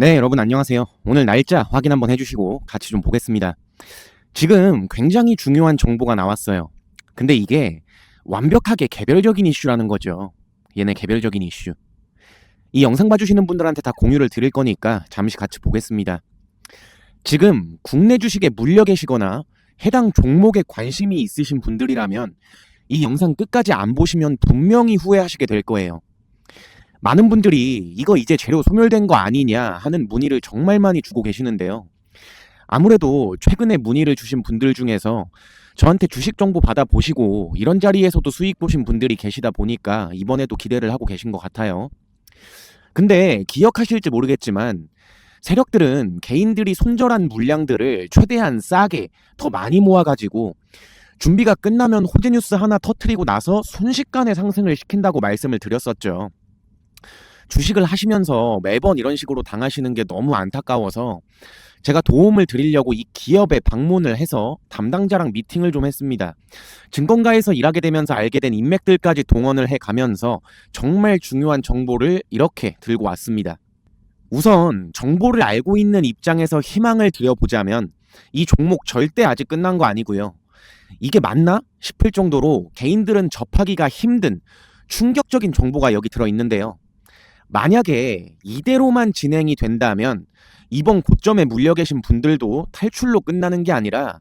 네, 여러분 안녕하세요. 오늘 날짜 확인 한번 해주시고 같이 좀 보겠습니다. 지금 굉장히 중요한 정보가 나왔어요. 근데 이게 완벽하게 개별적인 이슈라는 거죠. 얘네 개별적인 이슈. 이 영상 봐주시는 분들한테 다 공유를 드릴 거니까 잠시 같이 보겠습니다. 지금 국내 주식에 물려 계시거나 해당 종목에 관심이 있으신 분들이라면 이 영상 끝까지 안 보시면 분명히 후회하시게 될 거예요. 많은 분들이 이거 이제 재료 소멸된 거 아니냐 하는 문의를 정말 많이 주고 계시는데요. 아무래도 최근에 문의를 주신 분들 중에서 저한테 주식 정보 받아 보시고 이런 자리에서도 수익 보신 분들이 계시다 보니까 이번에도 기대를 하고 계신 것 같아요. 근데 기억하실지 모르겠지만 세력들은 개인들이 손절한 물량들을 최대한 싸게 더 많이 모아가지고 준비가 끝나면 호재뉴스 하나 터트리고 나서 순식간에 상승을 시킨다고 말씀을 드렸었죠. 주식을 하시면서 매번 이런 식으로 당하시는 게 너무 안타까워서 제가 도움을 드리려고 이 기업에 방문을 해서 담당자랑 미팅을 좀 했습니다. 증권가에서 일하게 되면서 알게 된 인맥들까지 동원을 해 가면서 정말 중요한 정보를 이렇게 들고 왔습니다. 우선 정보를 알고 있는 입장에서 희망을 드려보자면 이 종목 절대 아직 끝난 거 아니고요. 이게 맞나 싶을 정도로 개인들은 접하기가 힘든 충격적인 정보가 여기 들어 있는데요. 만약에 이대로만 진행이 된다면 이번 고점에 물려 계신 분들도 탈출로 끝나는 게 아니라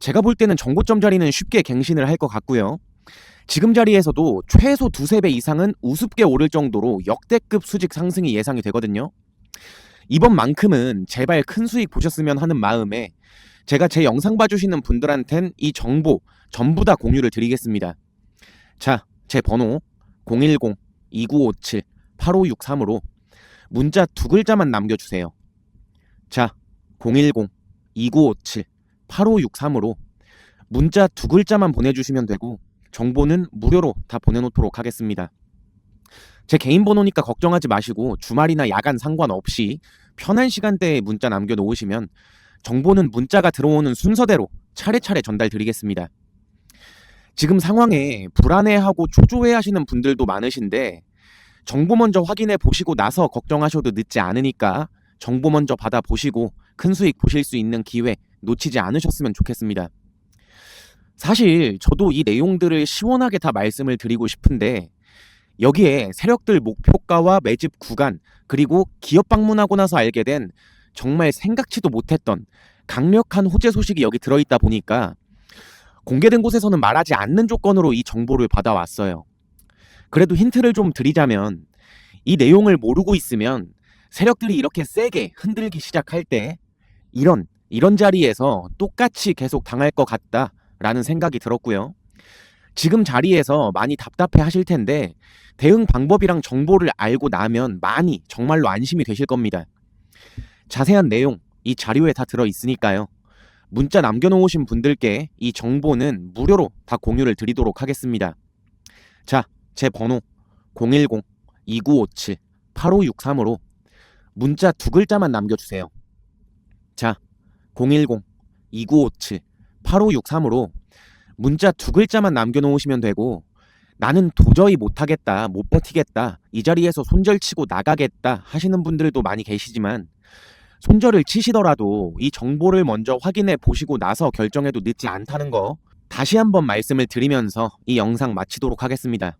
제가 볼 때는 정고점 자리는 쉽게 갱신을 할 것 같고요. 지금 자리에서도 최소 두세 배 이상은 우습게 오를 정도로 역대급 수직 상승이 예상이 되거든요. 이번만큼은 제발 큰 수익 보셨으면 하는 마음에 제가 제 영상 봐주시는 분들한텐 이 정보 전부 다 공유를 드리겠습니다. 자, 제 번호 010-2957-8563으로 문자 두 글자만 남겨주세요. 자, 010-2957-8563으로 문자 두 글자만 보내주시면 되고 정보는 무료로 다 보내놓도록 하겠습니다. 제 개인 번호니까 걱정하지 마시고 주말이나 야간 상관없이 편한 시간대에 문자 남겨놓으시면 정보는 문자가 들어오는 순서대로 차례차례 전달 드리겠습니다. 지금 상황에 불안해하고 초조해 하시는 분들도 많으신데 정보 먼저 확인해 보시고 나서 걱정하셔도 늦지 않으니까 정보 먼저 받아 보시고 큰 수익 보실 수 있는 기회 놓치지 않으셨으면 좋겠습니다. 사실 저도 이 내용들을 시원하게 다 말씀을 드리고 싶은데 여기에 세력들 목표가와 매집 구간 그리고 기업 방문하고 나서 알게 된 정말 생각지도 못했던 강력한 호재 소식이 여기 들어있다 보니까 공개된 곳에서는 말하지 않는 조건으로 이 정보를 받아왔어요. 그래도 힌트를 좀 드리자면 이 내용을 모르고 있으면 세력들이 이렇게 세게 흔들기 시작할 때 이런 이런 자리에서 똑같이 계속 당할 것 같다라는 생각이 들었고요. 지금 자리에서 많이 답답해 하실 텐데 대응 방법이랑 정보를 알고 나면 많이 정말로 안심이 되실 겁니다. 자세한 내용 이 자료에 다 들어 있으니까요. 문자 남겨놓으신 분들께 이 정보는 무료로 다 공유를 드리도록 하겠습니다. 자, 제 번호 010-2957-8563으로 문자 두 글자만 남겨주세요. 자, 010-2957-8563으로 문자 두 글자만 남겨놓으시면 되고 나는 도저히 못하겠다, 못 버티겠다, 이 자리에서 손절치고 나가겠다 하시는 분들도 많이 계시지만 손절을 치시더라도 이 정보를 먼저 확인해 보시고 나서 결정해도 늦지 않다는 거 다시 한번 말씀을 드리면서 이 영상 마치도록 하겠습니다.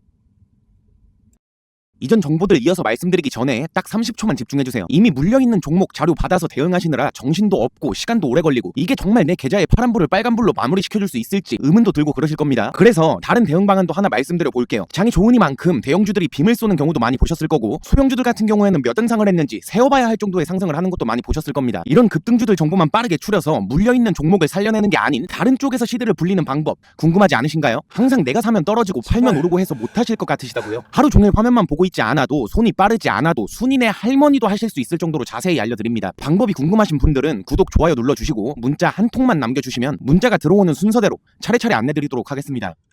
이전 정보들 이어서 말씀드리기 전에 딱 30초만 집중해주세요. 이미 물려있는 종목 자료 받아서 대응하시느라 정신도 없고 시간도 오래 걸리고 이게 정말 내 계좌에 파란불을 빨간불로 마무리시켜줄 수 있을지 의문도 들고 그러실 겁니다. 그래서 다른 대응 방안도 하나 말씀드려 볼게요. 장이 좋으니만큼 대형주들이 빔을 쏘는 경우도 많이 보셨을 거고 소형주들 같은 경우에는 몇 등상을 했는지 세어봐야 할 정도의 상승을 하는 것도 많이 보셨을 겁니다. 이런 급등주들 정보만 빠르게 추려서 물려있는 종목을 살려내는 게 아닌 다른 쪽에서 시대를 불리는 방법 궁금하지 않으신가요? 항상 내가 사면 떨어지고 팔면 오르고 해서 못하실 것 같으시다고요? 하루 종일 화면만 보고 있지 않아도 손이 빠르지 않아도 순인의 할머니도 하실 수 있을 정도로 자세히 알려드립니다. 방법이 궁금하신 분들은 구독, 좋아요 눌러주시고 문자 한 통만 남겨주시면 문자가 들어오는 순서대로 차례차례 안내드리도록 하겠습니다.